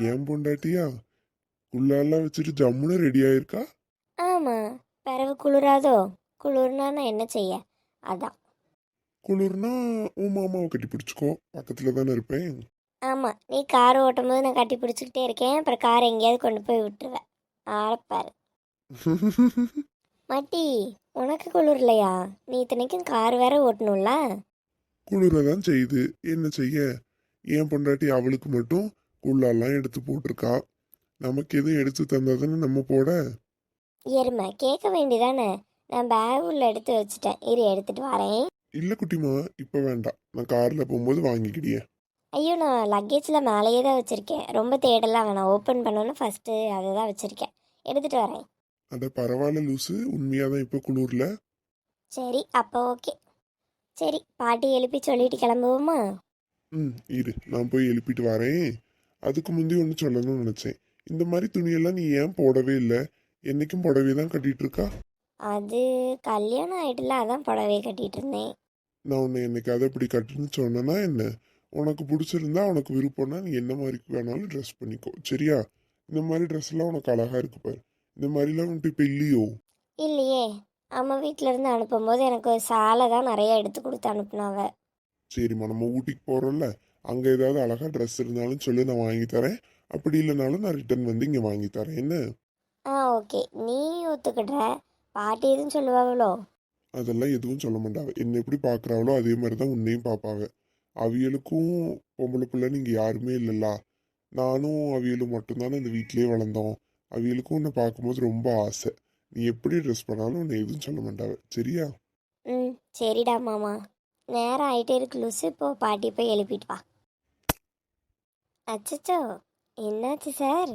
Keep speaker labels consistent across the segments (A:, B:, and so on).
A: ஏன் பொண்டாட்டியா? உள்ளாலாம் வச்சுட்டு ஜம்முன்னு ரெடி ஆயிருக்கா?
B: ஆமா. பிறவு குளிராதோ? குளிர்னா நான் என்ன செய்ய? அதான்.
A: குளிர்னா உன் மாமாவை கட்டி பிடிச்சிக்கோ. பக்கத்துல தானே இருப்பேன்.
B: ஆமா. நீ கார் ஓட்டும் போது நான் கட்டி பிடிச்சிக்கிட்டே இருக்கேன். அப்புறம் கார் எங்கேயாவது கொண்டு போய் விட்டுருவேன். ஆளப்பாரு மட்டி உனக்கு குளிர்லையா? நீ இத்தனைக்கும் கார் வேற ஓட்டணும்ல?
A: குளிரதான் செய்யுது. என்ன செய்ய? ஏன் பொண்டாட்டி அவளுக்கு மட்டும் குள்ளாலாம் எடுத்து போட்டிருக்கா. நமக்கு எதுவும் எடுத்து தந்தா தானே நம்ம போட?
B: எருமை கேட்க வேண்டியதானே? நான் பேக் உள்ள எடுத்து வச்சுட்டேன். இரு எடுத்துட்டு வரேன்.
A: இல்ல குட்டிமா இப்ப வேண்டாம். நான் கார்ல போகும்போது வாங்கிக்கிடியே.
B: ஐயோ நான் லக்கேஜில் மேலேயே தான் வச்சுருக்கேன். ரொம்ப தேடலாம் வேணாம். ஓப்பன் பண்ணோன்னு ஃபஸ்ட்டு அதை தான் வச்சுருக்கேன். எடுத்துகிட்டு வரேன்.
A: அட பரவாயில்ல லூசு. உண்மையாதான் இப்ப குளிர்ல?
B: சரி அப்போ ஓகே சரி பாட்டி எழுப்பி சொல்லிட்டு கிளம்புவோமா?
A: ம் இரு. நான் போய் எழுப்பிட்டு வரேன். அதுக்கு முந்தி ஒன்று சொல்லணும்னு நினைச்சேன். இந்த மாதிரி துணியெல்லாம் நீ ஏன் போடவே இல்லை? என்னைக்கும் புடவை தான் கட்டிட்டு இருக்கா?
B: அது கல்யாணம் ஆயிட்டுல அதான் புடவை கட்டிட்டு இருந்தேன்.
A: நான் உன்னை என்னைக்காவது இப்படி கட்டுன்னு சொன்னேன்னா என்ன? உனக்கு பிடிச்சிருந்தா உனக்கு விருப்பம்னா நீ என்ன மாதிரி வேணாலும் ட்ரெஸ் பண்ணிக்கோ. சரியா? இந்த மாதிரி ட்ரெஸ் எல்லாம் உனக்கு அழகா இருக்கு பாரு. இந்த மாதிரிலாம் உன்ட்டு இப்போ இல்லையோ?
B: இல்லையே. அம்மா வீட்ல இருந்து அனுப்பும்போது எனக்கு சாலை தான் நிறைய எடுத்து கொடுத்து அனுப்புனாவ.
A: சரிம்மா நம்ம ஊட்டிக்கு போறோம்ல. அங்க ஏதாவது அழகா ட்ரெஸ் இருந்தாலும் சொல்லி நான் வாங்கி தரேன். அப்படி இல்லைனாலும் நான் ரிட்டர்ன் வந்து இங்க வாங்கி தரேன். என்ன?
B: ஆ ஓகே நீ ஒத்துக்கிடுற. பாட்டி எதுவும் சொல்லுவாங்களோ
A: அதெல்லாம் எதுவும் சொல்ல மாட்டாங்க என்ன எப்படி பார்க்குறாங்களோ அதே மாதிரி தான் உன்னையும் பார்ப்பாங்க அவியலுக்கும் பொம்பளை பிள்ளைன்னு இங்கே யாருமே இல்லைல்ல. நானும் அவியலும் மட்டும்தானே இந்த வீட்டிலேயே வளர்ந்தோம். அவியலுக்கும் உன்னை பார்க்கும்போது ரொம்ப ஆசை. நீ எப்படி ட்ரெஸ் பண்ணாலும் உன்னை எதுவும் சொல்ல மாட்டாங்க சரியா?
B: ம் சரிடா மாமா. நேரம் ஆயிட்டே இருக்கு லூசு. இப்போ பாட்டி போய் எழுப்பிட்டு வா. அச்சச்சோ! என்னாச்சு சார்?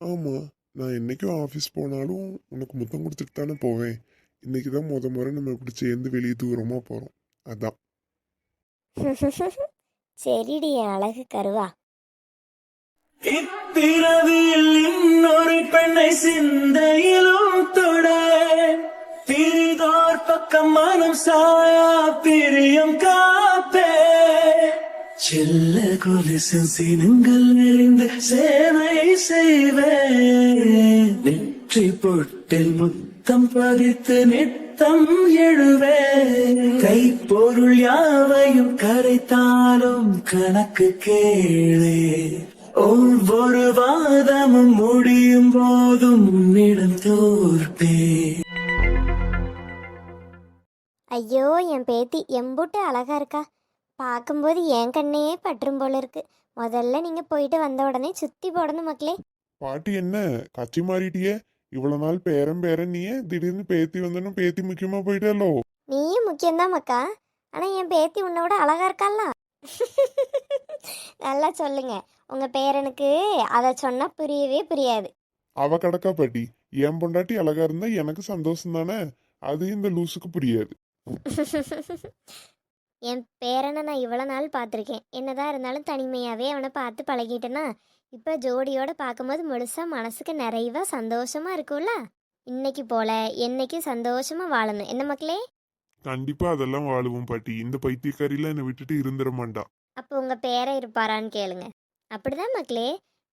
A: ஆமாம் நான் என்னைக்கும் ஆஃபீஸ் போனாலும் உனக்கு முத்தம் கொடுத்துட்டு தானே போவேன். இன்னைக்கு தான் முத முறை நம்ம இப்படி சேர்ந்து வெளியே தூரமாக போகிறோம் அதான்.
B: சரிடி அழகு கருவா.
C: இப்பிறவியில் இன்னொரு பெண்ணை சிந்தையிலும் தொட பிரிதோர் பக்கம் மனம் சாயா பிரியம் காப்பே. செல்ல கொலுசின் சினங்கள் நிறைந்த சேவை செய்வேன். நெற்றி பொட்டில் முத்தம் பதித்து நித்தம் எழுவேன். கைப்பொருள் யாவையும் கரைத்தாலும் கணக்கு கேளே. ஒவ்வொரு வாதமும் முடியும் போதும் உன்னிடம் தோற்பே
B: ஐயோ என் பேத்தி எம்புட்டு அழகா இருக்கா? பார்க்கும்போது என் கண்ணையே பற்றும் போல இருக்கு. முதல்ல நீங்க போயிட்டு வந்த உடனே சுத்தி போடணும் மக்களே.
A: பாட்டி என்ன? கட்சி மாறிட்டியே. இவ்வளவு நாள் பேரன் பேரன் நீயே. திடீர்னு பேத்தி வந்தனும் பேத்தி முக்கியமா போயிட்டாலோ?
B: நீயும் முக்கியம்தான் மக்கா. ஆனா என் பேத்தி உன்னை விட அழகா இருக்கால்ல நல்லா சொல்லுங்க. உங்க பேரனுக்கு அதை சொன்னா புரியவே புரியாது.
A: அவ கடக்கா பாட்டி. என் பொண்டாட்டி அழகா இருந்தா எனக்கு சந்தோஷம் தானே அது இந்த லூசுக்கு புரியாது.
B: என் பேரனை நான் இவ்வளோ நாள் பார்த்துருக்கேன். என்னதான் இருந்தாலும் தனிமையாகவே அவனை பார்த்து பழகிட்டேன்னா இப்போ ஜோடியோட பார்க்கும்போது முழுசாக மனசுக்கு நிறைவா சந்தோஷமா இருக்கும்ல? இன்னைக்கு போல என்னைக்கு சந்தோஷமா வாழணும். என்ன மக்களே?
A: கண்டிப்பா அதெல்லாம் வாழுவோம் பாட்டி. இந்த பைத்தியக்காரில என்னை விட்டுட்டு இருந்துட மாட்டா.
B: அப்போ உங்கள் பேரை இருப்பாரான்னு கேளுங்க. அப்படிதான் மக்களே.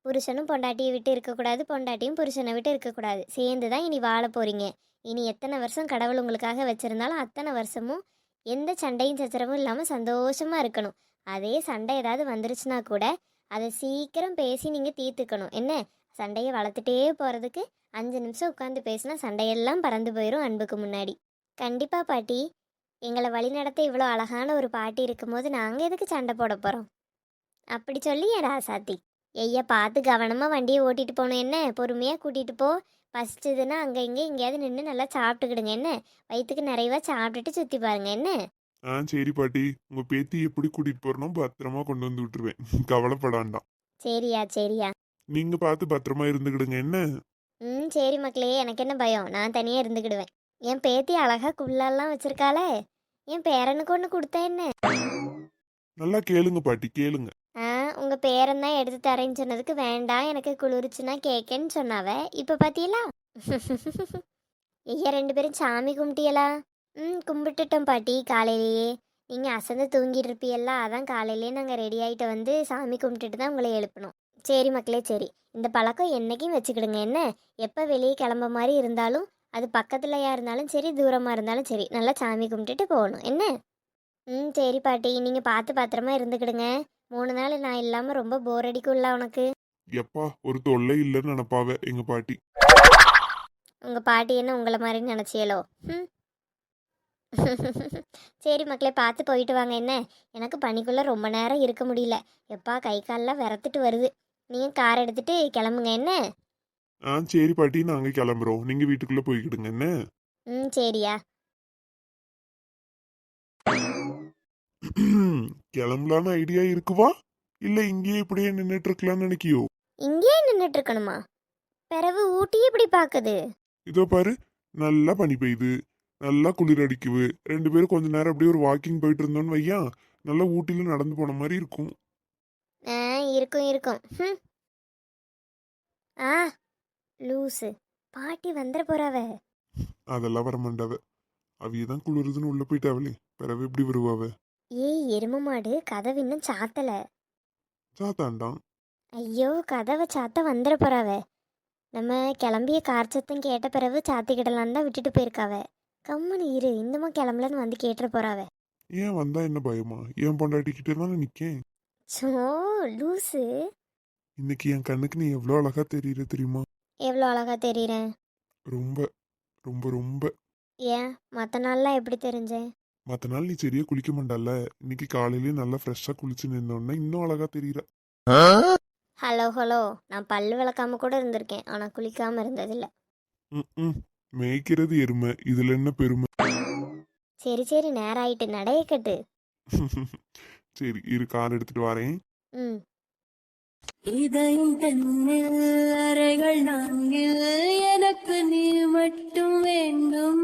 B: புருஷனும் பொண்டாட்டியை விட்டு இருக்கக்கூடாது பொண்டாட்டியும் புருஷனை விட்டு இருக்கக்கூடாது சேர்ந்து தான் இனி வாழ போறீங்க. இனி எத்தனை வருஷம் கடவுள் உங்களுக்காக வச்சிருந்தாலும் அத்தனை வருஷமும் எந்த சண்டையும் சச்சரவும் இல்லாமல் சந்தோஷமாக இருக்கணும். அதே சண்டை ஏதாவது வந்துருச்சுன்னா கூட அதை சீக்கிரம் பேசி நீங்கள் தீர்த்துக்கணும். என்ன? சண்டையை வளர்த்துட்டே போகிறதுக்கு அஞ்சு நிமிஷம் உட்காந்து பேசினா சண்டையெல்லாம் பறந்து போயிடும் அன்புக்கு முன்னாடி. கண்டிப்பாக பாட்டி எங்களை வழிநடத்த இவ்வளோ அழகான ஒரு பாட்டி இருக்கும்போது நாங்கள் எதுக்கு சண்டை போட போகிறோம் அப்படி சொல்லி என் ராசாத்தி. ஐயா பார்த்து கவனமாக வண்டியை ஓட்டிகிட்டு போகணும். என்ன? பொறுமையாக கூட்டிகிட்டு போ. பசிச்சதுன்னா அங்கே இங்கே எங்கேயாவது நின்று நல்லா சாப்பிட்டுக்கிடுங்க. என்ன? வயிற்றுக்கு நிறைவா சாப்பிட்டுட்டு சுற்றி பாருங்க. என்ன?
A: ஆ சரி பாட்டி. உங்க பேத்தி எப்படி கூட்டிட்டு போறனோ பத்திரமா கொண்டு வந்து விட்டுருவேன். கவலைப்படாண்டாம்
B: சரியா சரியா.
A: நீங்க பார்த்து பத்திரமா இருந்துக்கிடுங்க. என்ன?
B: ம் சரி மக்களே. எனக்கு என்ன பயம்? நான் தனியாக இருந்துக்கிடுவேன். என் பேத்தி அழகா குள்ளெல்லாம் வச்சிருக்காளே. என் பேரனுக்கு ஒன்று கொடுத்தா என்ன?
A: நல்லா கேளுங்க பாட்டி கேளுங்க.
B: உங்கள் பேரன் தான் எடுத்து தரேன்னு சொன்னதுக்கு வேண்டாம் எனக்கு குளிர்ச்சுன்னா கேட்கன்னு சொன்னாவ. இப்போ பார்த்தீங்களா ஐயா ரெண்டு பேரும் சாமி கும்பிட்டியலா? ம் கும்பிட்டுட்டோம் பாட்டி காலையிலேயே. நீங்கள் அசந்து தூங்கிட்டு இருப்பீல்ல அதான் காலையிலேயே நாங்கள் ரெடி ஆகிட்டு வந்து சாமி கும்பிட்டுட்டு தான் உங்களை எழுப்பணும் சரி மக்களே சரி. இந்த பழக்கம் என்றைக்கும் வச்சுக்கிடுங்க என்ன? எப்போ வெளியே கிளம்ப மாதிரி இருந்தாலும் அது பக்கத்துலையா இருந்தாலும் சரி தூரமாக இருந்தாலும் சரி நல்லா சாமி கும்பிட்டுட்டு போகணும். என்ன? ம் சரி பாட்டி. நீங்கள் பார்த்து பத்திரமா இருந்துக்கிடுங்க. மூணு நாள் நான் இல்லாமல் ரொம்ப போர் அடிக்கும்ல உனக்கு?
A: எப்பா ஒரு தொல்லை இல்லைன்னு நினைப்பாவ எங்க பாட்டி.
B: உங்கள் பாட்டி என்ன உங்களை மாதிரி நினச்சியலோ? ம் சரி மக்களே பார்த்து போயிட்டு வாங்க. என்ன? எனக்கு பனிக்குள்ளே ரொம்ப நேரம் இருக்க முடியல. எப்பா கை கால்லாம் விரத்துட்டு வருது. நீங்கள் கார் எடுத்துட்டு கிளம்புங்க. என்ன?
A: ஆ சரி பாட்டி. நாங்க கிளம்புறோம். நீங்க வீட்டுக்குள்ள போய்க்கிடுங்க. என்ன?
B: ம் சரியா.
A: கிளம்பலான்னு ஐடியா இருக்குவா? இல்ல இங்கேயே இப்படியே நின்னுட்டு இருக்கலாம்னு நினைக்கியோ?
B: இங்கேயே நின்றுட்டு இருக்கணுமா பிறகு ஊட்டி எப்படி பார்க்குது?
A: இதோ பாரு நல்லா பனி பெய்யுது. நல்லா குளிர் அடிக்குது. ரெண்டு பேரும் கொஞ்ச நேரம் அப்படியே ஒரு வாக்கிங் போயிட்டு இருந்தோம்னு வையா நல்லா ஊட்டில நடந்து போன மாதிரி இருக்கும்.
B: ஆ இருக்கும் இருக்கும். ஆ லூஸு பாட்டி வந்துட போறாவ.
A: அதெல்லாம் வர மாட்டாவ அவிய தான் குளிருதுன்னு உள்ள போயிட்டாவளே. பிறவு எப்படி வருவாவ?
B: ஏய் எரும மாடு. கதவு இன்னும் சாத்தல.
A: சாத்தாண்டான்
B: ஐயோ கதவை சாத்த வந்துட போறாவ. நம்ம கிளம்பிய கார் சத்தம் கேட்ட பிறகு சாத்திக்கிடலான்னு தான் விட்டுட்டு போயிருக்காவ. கம்முனு இரு. இன்னுமா கிளம்பலன்னு வந்து கேட்டுற போறாவ.
A: ஏன் வந்தா என்ன பயமா? ஏன் பொண்டாட்டிக்கிட்டே தானே நிக்கேன்.
B: சோ லூஸு
A: இன்னைக்கு என் கண்ணுக்கு நீ எவ்வளோ அழகா தெரியுற தெரியுமா?
B: எவ்வளோ அழகா தெரியுறேன்
A: ரொம்ப ரொம்ப ரொம்ப.
B: ஏன்? மற்ற நாள்லாம் எப்படி தெரிஞ்சேன்
A: மற்ற நாள் நீ சரியா குளிக்க மாட்டால. இன்னைக்கு காலையிலேயே நல்லா ஃப்ரெஷ்ஷாக குளிச்சு நின்னோடனே இன்னும் அழகா தெரியுற.
B: ஹலோ ஹலோ நான் பல்லு விளக்காம கூட இருந்திருக்கேன். ஆனால் குளிக்காம இருந்ததில்ல.
A: ம், ம் மேய்க்கிறது எருமை. இதுல என்ன பெருமை?
B: சரி சரி. நேரம் ஆயிட்டு. நடைய கட்டு.
A: சரி இரு. கார் எடுத்துட்டு வரேன்.
B: ம்.
D: இதயம் தன்னில் அறைகள் நான்கில் எனக்கு நீ மட்டும் வேண்டும்.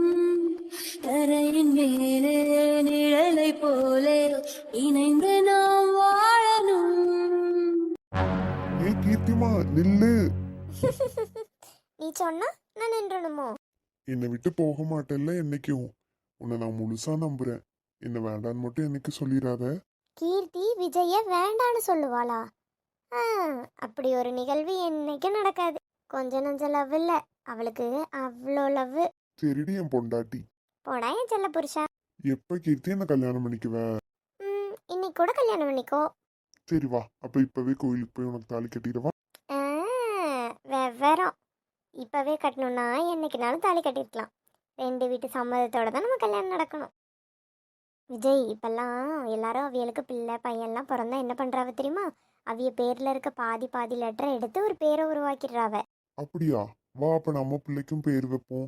D: தரையின் மேலே நிழலை போலே இணைந்து நாம் வாழணும்.
A: ஏ கீர்த்திமா நில்லு.
B: நீ சொன்னா நான் நின்றணுமோ?
A: என்னை விட்டு போக மாட்டேல்ல என்னைக்கும். உன்னை நான் முழுசா நம்புறேன். என்ன வேண்டான்னு மட்டும் என்னைக்கு சொல்லிடாத.
B: கீர்த்தி விஜய வேண்டான்னு சொல்லுவாளா? ஆ, அப்படி ஒரு நிகழ்வு என்னைக்கும் நடக்காது. கொஞ்ச நஞ்ச லவ் இல்ல. அவளுக்கு அவ்வளோ லவ்
A: சரிடி என் பொண்டாட்டி.
B: போடா என் செல்ல புருஷா?
A: எப்ப கீர்த்தி என்ன கல்யாணம் பண்ணிக்குவ?
B: இன்னைக்கு கூட கல்யாணம் பண்ணிக்கோ
A: சரி வா அப்ப இப்பவே கோயிலுக்கு போய் உனக்கு தாலி கட்டிடவா
B: வெவ்வேறம் இப்பவே கட்டணும்னா என்னைக்குனாலும் தாலி கட்டிருக்கலாம். ரெண்டு வீட்டு சம்மதத்தோட தான் நம்ம கல்யாணம் நடக்கணும். விஜய் இப்பெல்லாம் எல்லாரும் அவியலுக்கு பிள்ளை பையன்லாம் பிறந்தா என்ன பண்றாவ தெரியுமா? அவிய பேர்ல இருக்க பாதி பாதி லெட்டரை எடுத்து ஒரு பேரை உருவாக்கிடுறாவ.
A: அப்படியா? வா அப்ப நம்ம பிள்ளைக்கும் பேர் வைப்போம்.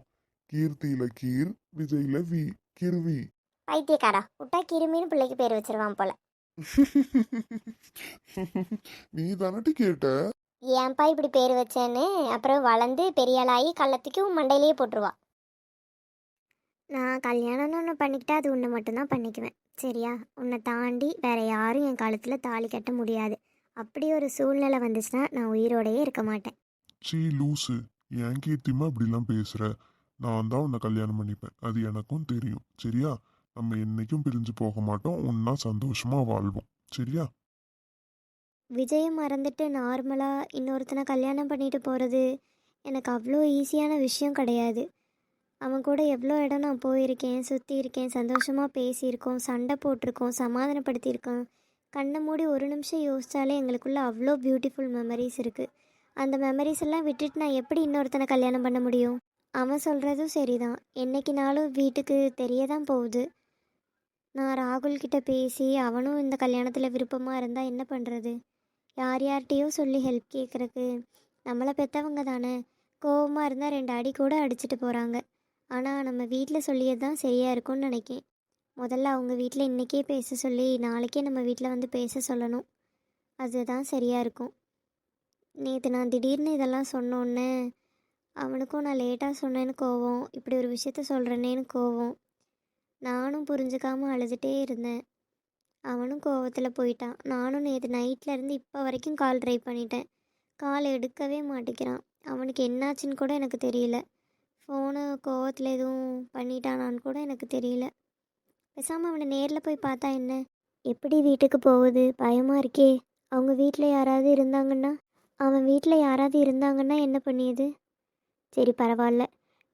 A: கீர்த்தியில கீர் விஜயில வி கிருவி.
B: பைத்தியக்காரா? விட்டா கிருமின்னு பிள்ளைக்கு பேர் வச்சிருவான் போல.
A: நீ தானட்டி கேட்ட?
B: ஏன்பா இப்படி பேர் வச்சேன்னு? அப்புறம் வளர்ந்து பெரிய ஆளாகி கள்ளத்துக்கு உன் மண்டையிலேயே போட்டுருவா. நான் கல்யாணம்னு ஒன்று பண்ணிக்கிட்டா அது உன்னை மட்டும்தான் பண்ணிக்குவேன். சரியா? உன்னை தாண்டி வேற யாரும் என் காலத்தில் தாலி கட்ட முடியாது. அப்படி ஒரு சூழ்நிலை வந்துச்சுன்னா நான் உயிரோடையே இருக்க மாட்டேன்.
A: சீ லூசு. ஏன் கீர்த்திமா இப்படிலாம் பேசுற? நான் தான் உன்னை கல்யாணம் பண்ணிப்பேன். அது எனக்கும் தெரியும். சரியா? நம்ம என்னைக்கும் பிரிஞ்சு போக மாட்டோம். ஒன்னா சந்தோஷமா வாழ்வோம். சரியா?
B: விஜயை மறந்துட்டு நார்மலாக இன்னொருத்தனை கல்யாணம் பண்ணிட்டு போகிறது எனக்கு அவ்வளோ ஈஸியான விஷயம் கிடையாது. அவன் கூட எவ்வளோ இடம் நான் போயிருக்கேன் சுற்றி இருக்கேன் சந்தோஷமாக பேசியிருக்கோம் சண்டை போட்டிருக்கோம் சமாதானப்படுத்தியிருக்கோம். கண்ணை மூடி ஒரு நிமிஷம் யோசித்தாலே எங்களுக்குள்ள அவ்வளோ பியூட்டிஃபுல் மெமரிஸ் இருக்குது அந்த மெமரிஸ் எல்லாம் விட்டுட்டு நான் எப்படி இன்னொருத்தனை கல்யாணம் பண்ண முடியும்? அவன் சொல்கிறதும் சரிதான். என்னைக்குனாலும் வீட்டுக்கு தெரிய தான் போகுது. நான் ராகுல் கிட்ட பேசி அவனும் இந்த கல்யாணத்தில் விருப்பமாக இருந்தால் என்ன பண்ணுறது யார் யார்கிட்டயோ சொல்லி ஹெல்ப் கேட்குறக்கு நம்மளை பெற்றவங்க தானே. கோவமாக இருந்தால் ரெண்டு அடி கூட அடிச்சிட்டு போகிறாங்க ஆனால் நம்ம வீட்டில் சொல்லியது தான் சரியாக இருக்கும்னு நினைக்கேன். முதல்ல அவங்க வீட்டில் இன்றைக்கே பேச சொல்லி நாளைக்கே நம்ம வீட்டில் வந்து பேச சொல்லணும். அதுதான் சரியாக இருக்கும். நேற்று நான் திடீர்னு இதெல்லாம் சொன்னோன்னே அவனுக்கும் நான் லேட்டாக சொன்னேன்னு கோவம். இப்படி ஒரு விஷயத்த சொல்கிறேனேன்னு கோவம். நானும் புரிஞ்சுக்காமல் அழுதுகிட்டே இருந்தேன். அவனும் கோவத்தில் போயிட்டான். நானும் நேற்று நைட்லேருந்து இப்போ வரைக்கும் கால் ட்ரை பண்ணிட்டேன். கால் எடுக்கவே மாட்டேங்கிறான். அவனுக்கு என்னாச்சுன்னு கூட எனக்கு தெரியல. ஃபோனு கோவத்தில் எதுவும் பண்ணிட்டானான்னு கூட எனக்கு தெரியல. பேசாமல் அவனை நேரில் போய் பார்த்தா என்ன? எப்படி வீட்டுக்கு போகுது? பயமாக இருக்கே. அவங்க வீட்டில் யாராவது இருந்தாங்கன்னா? அவன் வீட்டில் யாராவது இருந்தாங்கன்னா என்ன பண்ணியது? சரி பரவாயில்ல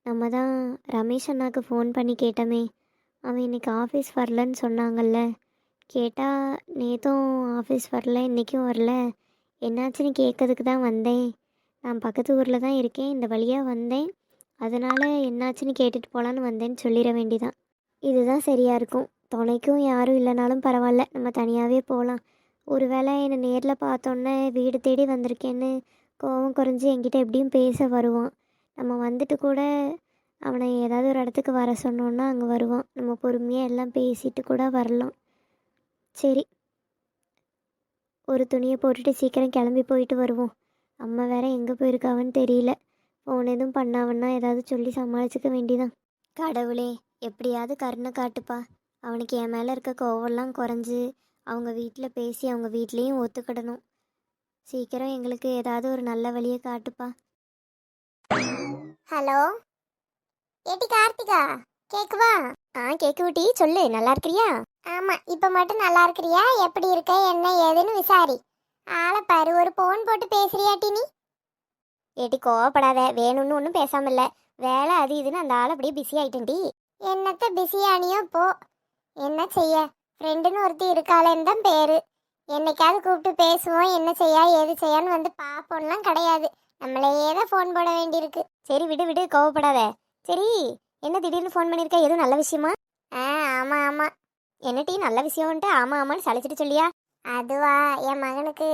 B: நம்ம தான் ரமேஷ் அண்ணாக்கு ஃபோன் பண்ணி கேட்டோமே. அவன் இன்றைக்கி ஆஃபீஸ் வரலன்னு சொன்னாங்கல்ல. கேட்டால் நேற்றும் ஆஃபீஸ் வரல இன்றைக்கும் வரல. என்னாச்சுன்னு கேட்கறதுக்கு தான் வந்தேன். நான் பக்கத்து ஊரில் தான் இருக்கேன். இந்த வழியாக வந்தேன். அதனால் என்னாச்சுன்னு கேட்டுட்டு போகலான்னு வந்தேன்னு சொல்லிட வேண்டிதான். இதுதான் சரியாக இருக்கும். துணைக்கும் யாரும் இல்லைனாலும் பரவாயில்ல நம்ம தனியாகவே போகலாம் ஒருவேளை என்னை நேரில் பார்த்தோன்னே வீடு தேடி வந்திருக்கேன்னு கோவம் குறைஞ்சி என்கிட்ட எப்படியும் பேச வருவான். நம்ம வந்துட்டு கூட அவனை ஏதாவது ஒரு இடத்துக்கு வர சொன்னோன்னா அங்கே வருவான். நம்ம பொறுமையாக எல்லாம் பேசிட்டு கூட வரலாம். சரி. ஒரு துணியை போட்டுட்டு சீக்கிரம் கிளம்பி போயிட்டு வருவோம். அம்மா வேற எங்கே போயிருக்காவன்னு தெரியல. ஃபோன் எதுவும் பண்ணாவன்னா ஏதாவது சொல்லி சமாளிச்சுக்க வேண்டிதான். கடவுளே எப்படியாவது கருணை காட்டுப்பா. அவனுக்கு என் மேலே இருக்க கோவம்லாம் குறைஞ்சு அவங்க வீட்டில் பேசி அவங்க வீட்லேயும் ஒத்துக்கிடணும். சீக்கிரம் எங்களுக்கு ஏதாவது ஒரு நல்ல வழியை காட்டுப்பா. ஹலோ? ஏட்டி கார்த்திகா கேக்குவா? ஆ கேக்குவிட்டி சொல்லு நல்லா இருக்கிறியா ஆமா இப்ப மட்டும் நல்லா இருக்கிறியா எப்படி இருக்க என்ன ஏதுன்னு விசாரி. ஆளை பாரு ஒரு போன் போட்டு பேசுறியாட்டி நீ? ஏட்டி கோவப்படாத வேணும்னு ஒன்றும் பேசாம இல்ல வேலை அது இதுன்னு அந்த ஆள் அப்படியே பிஸி ஆயிட்டேன்டி என்னத்த பிஸியானியோ போ. என்ன செய்ய? ஃப்ரெண்டுன்னு ஒருத்தி இருக்காளேன்னு தான் பேரு. என்னைக்காவது கூப்பிட்டு பேசுவோம் என்ன செய்யா ஏது செய்யான்னு வந்து பார்ப்போம்லாம் கிடையாது. நம்மளே தான் ஃபோன் போட வேண்டியிருக்கு. சரி விடு விடு கோவப்படாத. சரி என்ன திடீர்னு ஃபோன் பண்ணியிருக்க? எதுவும் நல்ல விஷயமா? ஆ ஆமாம் ஆமாம் என்னட்டி நல்ல விஷயம்ன்ட்டு? ஆமாம் ஆமான்னு சளைச்சிட்டு சொல்லியா? அதுவா என் மகனுக்கு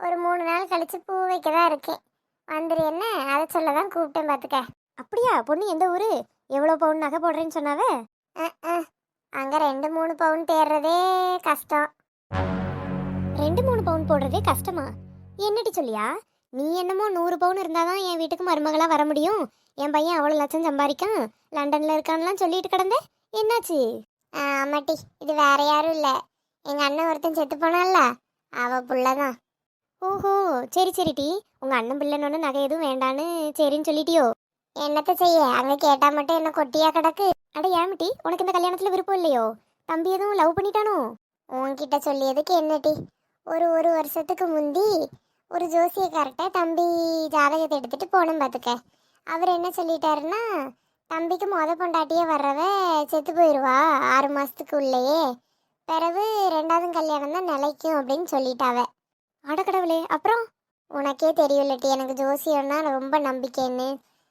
B: ஒரு மூணு நாள் கழிச்சு பூ வைக்க தான் இருக்கேன். வந்துரு என்ன? அதை சொல்ல தான் கூப்பிட்டேன் பார்த்துக்க. அப்படியா? பொண்ணு எந்த ஊரு? எவ்வளோ பவுன் நகை போடுறேன்னு சொன்னாவே? அங்கே ரெண்டு மூணு பவுன் தேடுறதே கஷ்டம். ரெண்டு மூணு பவுன் போடுறதே கஷ்டமா? என்னட்டி சொல்லியா? நீ என்னமோ நூறு பவுன் இருந்தாதான் என் வீட்டுக்கு மருமகளாக வர முடியும்? என் பையன் அவ்வளோ லட்சம் சம்பாதிக்கான். லண்டனில் இருக்கான்லாம் சொல்லிட்டு கிடந்த. என்னாச்சு? ஆமாட்டி இது வேற யாரும் இல்லை. எங்கள் அண்ணன் ஒருத்தன் செத்து போனான்ல. புள்ள தான் ஓஹோ சரி சரி டி. உங்கள் அண்ணன் பிள்ளைன்னு நகை எதுவும் வேண்டான்னு சரின்னு சொல்லிட்டியோ? என்னத்த செய்ய? அங்கே கேட்டால் மட்டும் என்ன கொட்டியா கிடக்கு? அட ஏமிட்டி உனக்கு இந்த கல்யாணத்தில் விருப்பம் இல்லையோ? தம்பி எதுவும் லவ் பண்ணிட்டானோ? உன்கிட்ட சொல்லியதுக்கு என்னட்டி ஒரு ஒரு வருஷத்துக்கு முந்தி ஒரு ஜோசியக்கார்ட்ட தம்பி ஜாதகத்தை எடுத்துட்டு போனோம் பார்த்துக்க அவர் என்ன சொல்லிட்டாருன்னா தம்பிக்கு மொத பொண்டாட்டியே வர்றவ செத்து போயிடுவா ஆறு மாதத்துக்கு உள்ளேயே பிறகு ரெண்டாவது கல்யாணம் தான் நிலைக்கும் அப்படின்னு சொல்லிட்டாவ. அடக்கடவுளே அப்புறம்? உனக்கே தெரியலட்டி எனக்கு ஜோசியம்னா ரொம்ப நம்பிக்கைன்னு.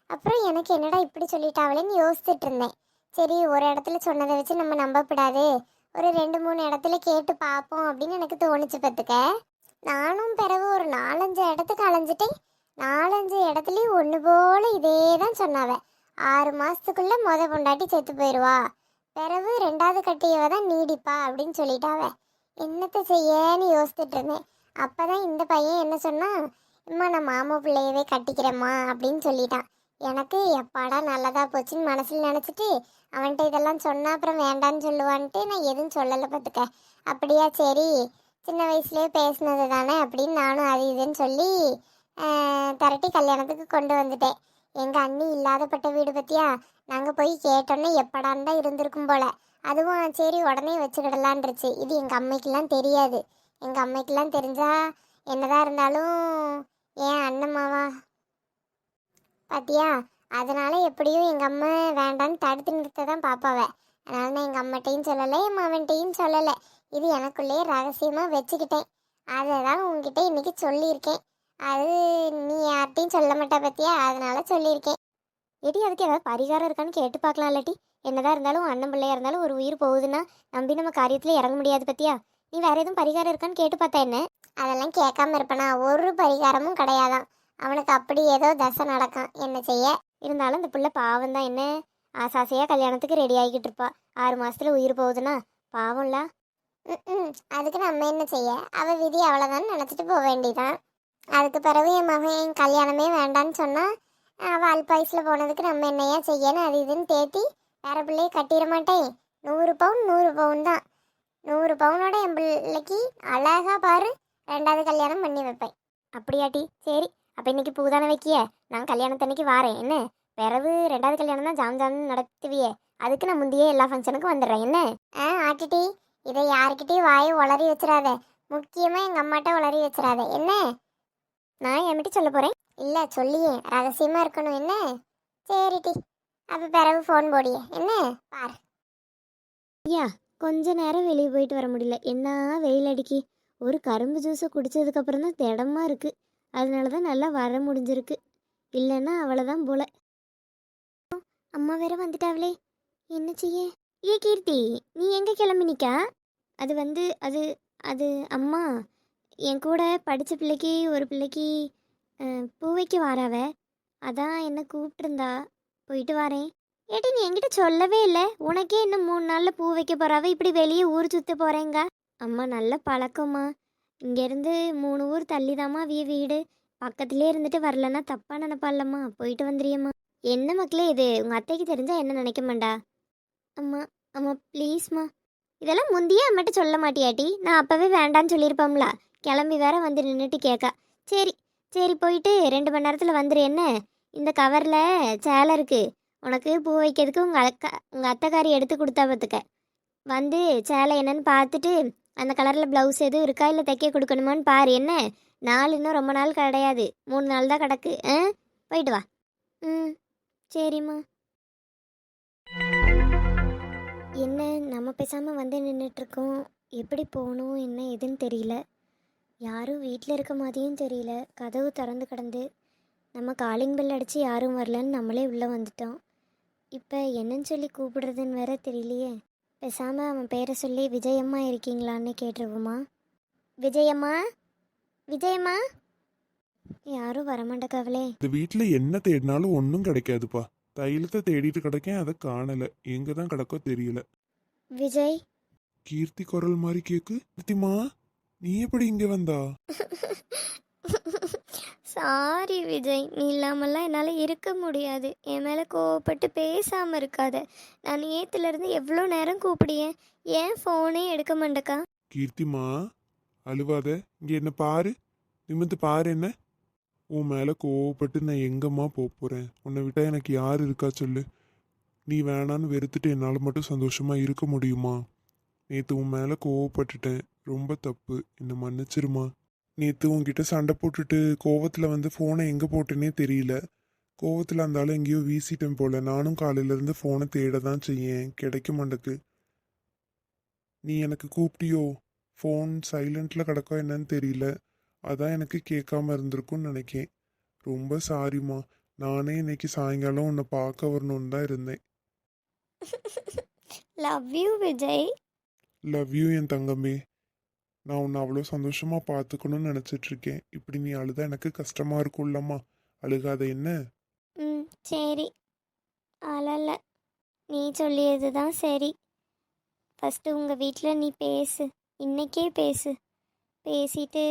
B: அப்புறம் எனக்கு என்னடா இப்படி சொல்லிட்டாவளேன்னு யோசிச்சுட்டு இருந்தேன் சரி ஒரு இடத்துல சொன்னதை வச்சு நம்ம நம்பப்படாது. ஒரு ரெண்டு மூணு இடத்துல கேட்டு பார்ப்போம் அப்படின்னு எனக்கு தோணுச்சு பார்த்துக்க நானும் பிறகு ஒரு நாலஞ்சு இடத்துக்கு அலைஞ்சிட்டேன். நாலஞ்சு இடத்துலையும் ஒன்று போல இதே தான் சொன்னாவ. ஆறு மாதத்துக்குள்ளே மொத பொண்டாட்டி செத்து போயிடுவா பிறகு ரெண்டாவது கட்டியவ தான் நீடிப்பா அப்படின்னு சொல்லிட்டாவ. என்னத்தை செய்யன்னு யோசித்துட்டு இருந்தேன். அப்போ தான் இந்த பையன் என்ன சொன்னான் அம்மா நான் மாமா பிள்ளையவே கட்டிக்கிறேம்மா அப்படின்னு சொல்லிட்டான். எனக்கு எப்பாடா நல்லதாக போச்சுன்னு மனசில் நினச்சிட்டு அவன்கிட்ட இதெல்லாம் சொன்னால் அப்புறம் வேண்டான்னு சொல்லுவான்ட்டு நான் எதுவும் சொல்லலை பார்த்துக்க அப்படியா சரி. சின்ன வயசுலேயே பேசுனது தானே அப்படின்னு நானும் அது இதுன்னு சொல்லி திரட்டி கல்யாணத்துக்கு கொண்டு வந்துட்டேன். எங்கள் அண்ணி இல்லாதப்பட்ட வீடு பற்றியா நாங்கள் போய் கேட்டோன்னே எப்படான்னு தான் இருந்திருக்கும் போல. அதுவும் சரி உடனே வச்சுக்கிடலான்ருச்சு. இது எங்கள் அம்மைக்கெல்லாம் தெரியாது. எங்கள் அம்மைக்கெல்லாம் தெரிஞ்சா என்னதான் இருந்தாலும் ஏன் அண்ணம்மாவா? பாத்தியா? அதனால் எப்படியும் எங்கள் அம்மா வேண்டான்னு தடுத்து நிறுத்த தான் பாப்பாவ. அதனால நான் எங்கள் அம்மாட்டையும் சொல்லலை என் மாவன்ட்டையும் சொல்லலை. இது எனக்குள்ளேயே ரகசியமாக வச்சுக்கிட்டேன். அதை தான் உங்ககிட்ட இன்றைக்கி சொல்லியிருக்கேன். அது நீ யார்கிட்டையும் சொல்ல மாட்டா பத்தியா? அதனால் சொல்லியிருக்கேன். எடி அதுக்கு ஏதாவது பரிகாரம் இருக்கான்னு கேட்டு பார்க்கலாம் இல்லாட்டி. என்னதான் இருந்தாலும் அண்ணன் பிள்ளையா இருந்தாலும் ஒரு உயிர் போகுதுன்னா நம்பி நம்ம காரியத்தில் இறங்க முடியாது பத்தியா? நீ வேற எதுவும் பரிகாரம் இருக்கான்னு கேட்டு பார்த்தா என்ன? அதெல்லாம் கேட்காம இருப்பனா? ஒரு பரிகாரமும் கிடையாதான். அவனுக்கு அப்படி ஏதோ தசை நடக்கும். என்ன செய்ய? இருந்தாலும் இந்த பிள்ளை பாவம் தான் என்ன? ஆசாசையாக கல்யாணத்துக்கு ரெடி ஆகிக்கிட்டு இருப்பா. ஆறு மாதத்தில் உயிர் போகுதுன்னா. பாவம்ல? அதுக்கு நம்ம என்ன செய்ய? அவ விதி அவ்வளோதான் நினச்சிட்டு போக வேண்டியதான் அதுக்கு பிறகு என் மகன் என் கல்யாணமே வேண்டான்னு சொன்னால் அவள் அல்பாயுஸில் போனதுக்கு நம்ம என்னையா செய்யணும் அது இதுன்னு தேத்தி வேற பிள்ளையை கட்டிட மாட்டேன். நூறு பவுன் நூறு பவுன் தான். நூறு பவுனோட என் பிள்ளைக்கு அழகா பாரு ரெண்டாவது கல்யாணம் பண்ணி வைப்பேன். அப்படியாட்டி? சரி. அப்போ இன்னைக்கு பூதான வைக்கிய? நான் கல்யாணத்தன்னைக்கு வாரேன். என்ன? பிறகு ரெண்டாவது கல்யாணம் தான் ஜாம் ஜாம் நடத்துவியே. அதுக்கு நான் முந்தையே எல்லா ஃபங்க்ஷனுக்கும் வந்துடுறேன். என்ன? ஆ ஆட்டிட்டி. இதை யாருக்கிட்டையும் வாயை உளறி வச்சிடாத முக்கியமாக எங்கள் அம்மாட்ட உளறி வச்சிடாத என்ன? நான் என்கிட்ட சொல்ல போகிறேன் இல்லை சொல்லியே. ரகசியமாக இருக்கணும். என்ன? சரிட்டி அப்போ பிறகு ஃபோன் போடியே. என்ன? பார். ஐயா கொஞ்ச நேரம் வெளியே போயிட்டு வர முடியல. என்ன வெயில் அடிக்கி? ஒரு கரும்பு ஜூஸை குடித்ததுக்கப்புறம் தான் திடமா இருக்குது அதனால தான் நல்லா வர முடிஞ்சிருக்கு. இல்லைன்னா அவ்வளோதான் போல. அம்மா வேற வந்துட்டாவளே. என்ன செய்ய? ஏ கீர்த்தி நீ எங்கே கிளம்பினிக்கா அது வந்து அது அது அம்மா என் கூட படித்த பிள்ளைக்கு ஒரு பிள்ளைக்கு பூ வைக்க வாராவ. அதான் என்ன கூப்பிட்டுருந்தா போயிட்டு வரேன். ஏட்டி நீ என்கிட்ட சொல்லவே இல்லை. உனக்கே இன்னும் மூணு நாளில் பூ வைக்க போகிறாவ இப்படி வெளியே ஊர் சுற்ற போகிறேங்க அம்மா நல்ல பழக்கம்மா. இங்கேருந்து மூணு ஊர் தள்ளிதாம்மா விய வீடு. பக்கத்துலேயே இருந்துட்டு வரலன்னா தப்பாக நினைப்பால்லம்மா போயிட்டு வந்துறியம்மா என்ன மக்களே இது? உங்கள் அத்தைக்கு தெரிஞ்சால் என்ன நினைக்க மாட்டா? அம்மா அம்மா ப்ளீஸ்மா இதெல்லாம் முந்தையே அம்மாட்ட சொல்ல மாட்டியாட்டி நான் அப்போவே வேண்டான்னு சொல்லியிருப்போம்ல. கிளம்பி வேற வந்து நின்றுட்டு கேட்கா சரி சரி போயிட்டு ரெண்டு மணி நேரத்தில் வந்துரு என்ன? இந்த கவரில் சேலை இருக்குது உனக்கு பூ வைக்கிறதுக்கு உங்கள் அக்கா உங்கள் அத்தைக்காரி எடுத்து கொடுத்தா பார்த்துக்க. வந்து சேலை என்னன்னு பார்த்துட்டு அந்த கலரில் ப்ளவுஸ் எதுவும் இருக்கா? இல்லை தைக்க கொடுக்கணுமான்னு பாரு என்ன? நாள் இன்னும் ரொம்ப நாள் கிடையாது. மூணு நாள் தான் கிடக்கு ஆ? போயிட்டு வா. ம் சரிம்மா. என்ன நம்ம பேசாமல் வந்து நின்றுட்டுருக்கோம் எப்படி போகணும்? என்ன எதுன்னு தெரியல. யாரும் வீட்டில் இருக்க மாதிரியும் தெரியல. கதவு திறந்து கிடந்து நம்ம காலிங் பெல் அடித்து யாரும் வரலன்னு நம்மளே உள்ளே வந்துட்டோம். இப்போ என்னன்னு சொல்லி கூப்பிடுறதுன்னு வேற தெரியலையே. பேசாமல் அவன் பேரை சொல்லி விஜயம்மா இருக்கீங்களான்னு கேட்டுருவோமா? விஜயம்மா? விஜயம்மா? யாரும் வரமாட்டக்காவலே
A: இந்த வீட்டில் என்ன தேடினாலும் ஒன்றும் கிடைக்காதுப்பா. தைலத்தை தேடிட்டு கிடக்கேன் அதை காணல. எங்க தான் கிடக்கோ தெரியல.
B: விஜய்?
A: கீர்த்தி குரல் மாதிரி கேக்கு. கீர்த்திமா நீ எப்படி இங்க வந்தா?
B: சாரி விஜய் நீ இல்லாமல்லாம் என்னால் இருக்க முடியாது. என் மேலே கோவப்பட்டு பேசாமல் இருக்காத. நான் ஏத்துலேருந்து எவ்வளோ நேரம் கூப்பிடியேன் ஏன் ஃபோனே எடுக்க மாட்டேக்கா?
A: கீர்த்திமா அழுவாத. இங்க என்ன பாரு. நிமிந்து பாரு என்ன. உன் மேலே கோவப்பட்டு நான் எங்கம்மா போக போகிறேன் உன்னை விட்டால் எனக்கு யார் இருக்கா சொல்லு. நீ வேணான்னு வெறுத்துட்டு என்னால் மட்டும் சந்தோஷமாக இருக்க முடியுமா? நேற்று உன் மேலே கோவப்பட்டுட்டேன். ரொம்ப தப்பு. என்னை மன்னிச்சிருமா? நேற்று உன்கிட்ட சண்டை போட்டுட்டு கோவத்தில் வந்து ஃபோனை எங்கே போட்டேனே தெரியல. கோவத்தில் அந்தாலும் எங்கேயோ வீசிட்டேன் போல. நானும் காலையிலேருந்து ஃபோனை தேட தான் செய்யேன். கிடைக்க மாட்டேக்கு நீ எனக்கு கூப்பிட்டியோ? ஃபோன் சைலண்ட்டில் கிடக்கோ என்னன்னு தெரியல. அதான் எனக்கு கேட்காம இருந்திருக்கும்னு நினைக்கேன். ரொம்ப சாரிம்மா நானே இன்னைக்கு சாயங்காலம் உன்னை பார்க்க வரணும்னு தான் இருந்தேன்.
B: Love you Vijay.
A: Love you என் தங்கமே. நான் உன்னை அவ்வளோ சந்தோஷமா பார்த்துக்கணும்னு நினச்சிட்டு இருக்கேன் இப்படி நீ அழுதா எனக்கு கஷ்டமா இருக்கும்லம்மா. அழுகாத என்ன?
B: ம் சரி. அழல. நீ சொல்லியது தான் சரி. ஃபஸ்ட்டு உங்கள் வீட்டில் நீ பேசு. இன்னைக்கே பேசு. பேசிட்டு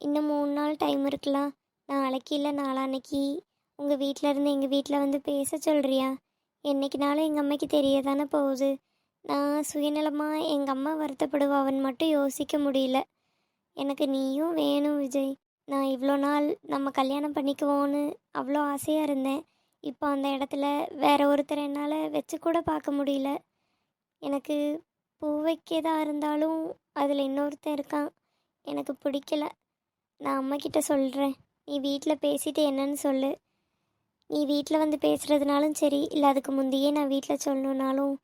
B: இன்னும் மூணு நாள் டைம் இருக்கலாம் நாளைக்கு இல்லை நாளான்னைக்கு. உங்கள் வீட்டில் இருந்து எங்கள் வீட்டில் வந்து பேச சொல்கிறியா என்றைக்கினாலும் எங்கள் அம்மைக்கு தெரிய தானே போகுது. நான் சுயநலமாக எங்கள் அம்மா வருத்தப்படுவாவன்னு மட்டும் யோசிக்க முடியல. எனக்கு நீயும் வேணும் விஜய். நான் இவ்வளோ நாள் நம்ம கல்யாணம் பண்ணிக்குவோன்னு அவ்வளோ ஆசையாக இருந்தேன். இப்போ அந்த இடத்துல வேற ஒருத்தர் என்னால் வச்சு கூட பார்க்க முடியல. எனக்கு பூ வைக்கதா இருந்தாலும் அதில் இன்னொருத்தன் இருக்கான். எனக்கு பிடிக்கல. நான் அம்மாக்கிட்ட சொல்கிறேன் நீ வீட்டில் பேசிட்டு என்னன்னு சொல்லு. நீ வீட்டில் வந்து பேசுகிறதுனாலும் சரி இல்லை அதுக்கு முந்தையே நான் வீட்டில் சொல்லணுன்னாலும்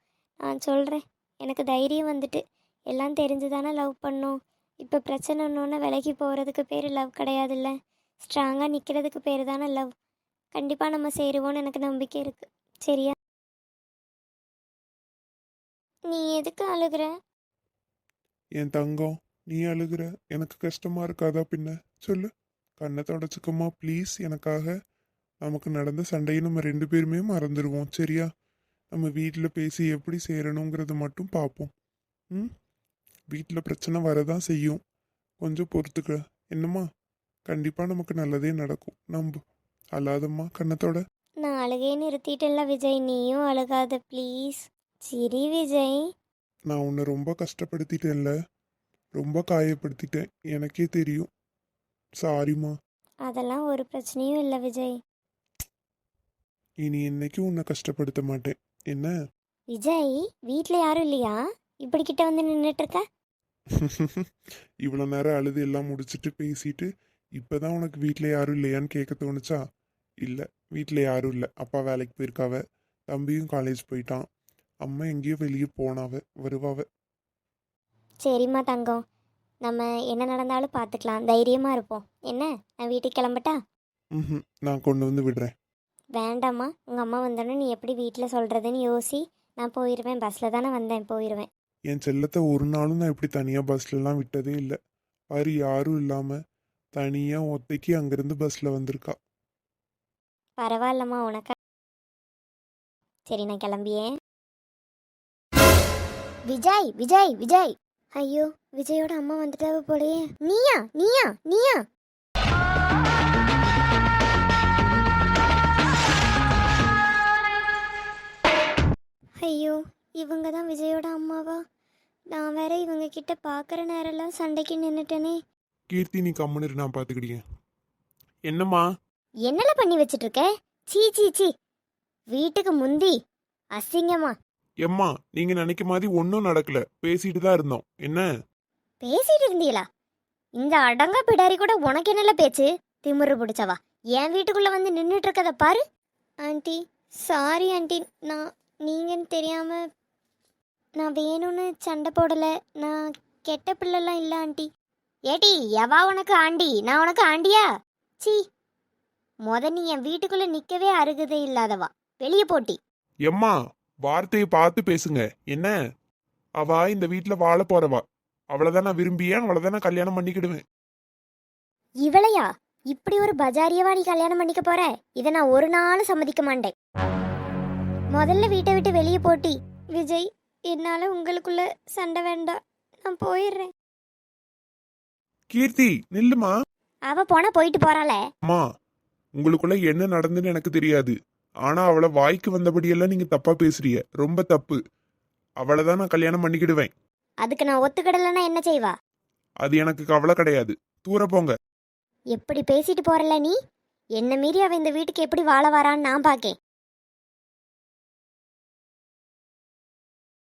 B: நான் சொல்கிறேன் எனக்கு தைரியம் வந்துட்டு. எல்லாம் தெரிஞ்சு தானே லவ் பண்ணோம். இப்போ பிரச்சனைன்னொன்னே விலகி போகிறதுக்கு பேர் லவ் கிடையாதுல்ல. ஸ்ட்ராங்காக நிற்கிறதுக்கு பேர் தானே லவ். கண்டிப்பாக நம்ம சேருவோன்னு எனக்கு நம்பிக்கை இருக்குது சரியா? நீ எதுக்கு அழுகுற?
A: என் தங்கம். நீ அழுகுற. எனக்கு கஷ்டமா இருக்காதா பின்ன? சொல்லு. கண்ணை தொடச்சுக்கம்மா ப்ளீஸ் எனக்காக நமக்கு நடந்த சண்டையை நம்ம ரெண்டு பேருமே மறந்துடுவோம் சரியா? நம்ம வீட்டில் பேசி எப்படி சேரணுங்கிறத மட்டும் பார்ப்போம் ம்? வீட்டில் பிரச்சனை வரதான் செய்யும். கொஞ்சம் பொறுத்துக்க. என்னம்மா? கண்டிப்பாக நமக்கு நல்லதே நடக்கும். நம்பு. அல்லாதம்மா கண்ணத்தோட
B: நான் அழுகையை நிறுத்திட்டேன்ல விஜய். நீயும் அழுகாத ப்ளீஸ் சரி விஜய்.
A: நான் உன்னை ரொம்ப கஷ்டப்படுத்திட்டேன்ல. ரொம்ப காயப்படுத்திட்டேன். எனக்கே தெரியும். சாரிம்மா
B: அதெல்லாம் ஒரு பிரச்சனையும் இல்லை விஜய்.
A: இனி என்னைக்கும் உன்னை கஷ்டப்படுத்த மாட்டேன். என்ன?
B: விஜய் வீட்டில் யாரும் இல்லையா? இப்படி கிட்ட வந்து நின்றுட்டு இருக்க
A: இவ்வளோ நேரம் அழுது எல்லாம் முடிச்சிட்டு பேசிட்டு இப்போதான் உனக்கு வீட்டில் யாரும் இல்லையான்னு கேட்க தோணுச்சா? இல்லை வீட்டில் யாரும் இல்லை. அப்பா வேலைக்கு போயிருக்காவ. தம்பியும் காலேஜ் போயிட்டான். அம்மா எங்கேயோ வெளியே போனாவ வருவாவ.
B: சரிம்மா தங்கம். நம்ம என்ன நடந்தாலும் பார்த்துக்கலாம். தைரியமாக இருப்போம். என்ன? நான் வீட்டுக்கு கிளம்பட்டா?
A: ம் நான் கொண்டு வந்து விடுறேன்.
B: வேண்டாம்மா. உங்கள் அம்மா வந்தோடனே நீ எப்படி வீட்டில் சொல்கிறதுன்னு யோசி. நான் போயிடுவேன் பஸ்ஸில் தானே வந்தேன். போயிடுவேன்
A: என் செல்லத்தை ஒரு நாளும் நான் இப்படி தனியாக பஸ்லலாம் விட்டதே இல்லை. பாரு யாரும் இல்லாமல் தனியாக ஒத்தைக்கு அங்கேருந்து பஸ்ஸில் வந்திருக்கா.
B: பரவாயில்லம்மா உனக்கு? சரி நான் கிளம்பியேன். விஜய் விஜய் விஜய்! ஐயோ விஜயோட அம்மா வந்துட்டாவ போலயே. நீயா நீயா நீயா? ஐயோ இவங்க தான் விஜயோட அம்மாவா? நான் வேற இவங்க கிட்ட பார்க்குற நேரம்லாம் சண்டைக்கு நின்றுட்டேனே
A: கீர்த்தி நீ கம்முன்னு நான் பார்த்துக்கிட்டேன் என்னம்மா?
B: என்னல பண்ணி வச்சிட்டு இருக்க? சீ சீ சீ. வீட்டுக்கு முந்தி. அசிங்கமா.
A: எம்மா நீங்க நினைக்க மாதிரி ஒன்றும் நடக்கல. பேசிட்டு தான் இருந்தோம். என்ன?
B: பேசிட்டு இருந்தீங்களா? இந்த அடங்கா பிடாரி கூட உனக்கு என்னல பேச்சு? திமிரு பிடிச்சவா? என் வீட்டுக்குள்ள வந்து நின்றுட்டு இருக்கத பாரு. ஆண்டி சாரி ஆண்டி நான் நீங்கன்னு தெரியாம நான் வேணும்னு சண்டை போடல. நான் கெட்ட பிள்ளைலாம் இல்லை ஆண்டி. ஏடி எவா உனக்கு ஆண்டி? நான் உனக்கு ஆண்டியா? சீ. முத நீ என் வீட்டுக்குள்ள நிக்கவே அருகதே இல்லாதவா? வெளியே போட்டி.
A: எம்மா வார்த்தையை பார்த்து பேசுங்க. என்ன? அவ இந்த வீட்டில் வாழ போறவா. அவளைதான் நான் விரும்பியேன் அவளைதான் நான் கல்யாணம் பண்ணிக்கிடுவேன்.
B: இவளையா? இப்படி ஒரு பஜாரியவா நீ கல்யாணம் பண்ணிக்க போற? இதை நான் ஒரு நாளும் சம்மதிக்க மாட்டேன். முதல்ல வீட்டை விட்டு வெளியே போட்டி. விஜய் என்னால உங்களுக்குள்ள சண்டை வேண்டாம். நான் போயிடுறேன்.
A: கீர்த்தி நில்லுமா?
B: அவ போனா போயிட்டு போறாள.
A: அம்மா உங்களுக்குள்ள என்ன நடந்துன்னு எனக்கு தெரியாது. ஆனா அவளை வாய்க்கு வந்தபடியெல்லாம் நீங்க தப்பா பேசுறீங்க. ரொம்ப தப்பு. அவளை தான் நான் கல்யாணம் பண்ணிக்கிடுவேன்.
B: அதுக்கு நான் ஒத்துக்கிடலைன்னா என்ன செய்வா?
A: அது எனக்கு கவலை கிடையாது. தூர போங்க.
B: எப்படி பேசிட்டு போறல நீ? என்ன மீறி அவ இந்த வீட்டுக்கு எப்படி வாழ வரான்னு நான் பாக்கேன்.